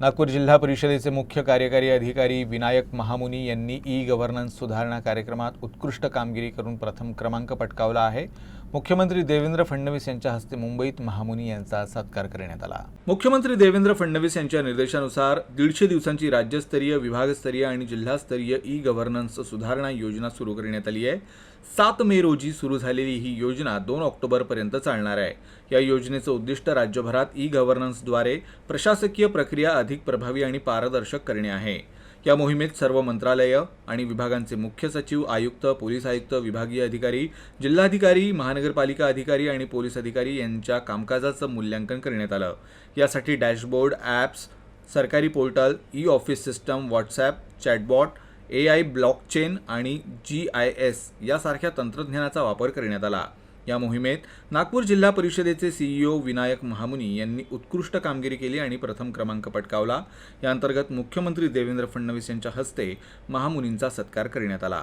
नागपूर जिल्हा परिषदेचे मुख्य कार्यकारी अधिकारी विनायक महामुनी यांनी ई गव्हर्नन्स सुधारणा कार्यक्रमात उत्कृष्ट कामगिरी करून प्रथम क्रमांक पटकावला आहे. मुख्यमंत्री देवेंद्र फडणवीस यांच्या हस्ते मुंबईत महामुनी यांचा सत्कार करण्यात आला. मुख्यमंत्री देवेंद्र फडणवीस यांच्या निर्देशानुसार दीडशे दिवसांची राज्यस्तरीय विभागस्तरीय आणि जिल्हास्तरीय ई गव्हर्नन्स सुधारणा योजना सुरू करण्यात आली आहे. सात मे रोजी सुरू झालेली ही योजना दोन ऑक्टोबरपर्यंत चालणार आहे. या योजनेचं उद्दिष्ट राज्यभरात ई गव्हर्नन्सद्वारे प्रशासकीय प्रक्रिया अधिक प्रभावी आणि पारदर्शक करणे आहे. या मोहिमेत सर्व मंत्रालयं आणि विभागांचे मुख्य सचिव आयुक्त पोलीस आयुक्त विभागीय अधिकारी जिल्हाधिकारी महानगरपालिका अधिकारी आणि पोलीस अधिकारी यांच्या कामकाजाचं मूल्यांकन करण्यात आलं. यासाठी डॅशबोर्ड ॲप्स सरकारी portal e office system WhatsApp chatbot A I blockchain आणि जी आय एस यासारख्या तंत्रज्ञानाचा वापर करण्यात आला. या मोहिमेत नागपूर जिल्हा परिषदेचे सीईओ विनायक महामुनी यांनी उत्कृष्ट कामगिरी केली आणि प्रथम क्रमांक पटकावला. या अंतर्गत मुख्यमंत्री देवेंद्र फडणवीस यांच्या हस्ते महामुनींचा सत्कार करण्यात आला.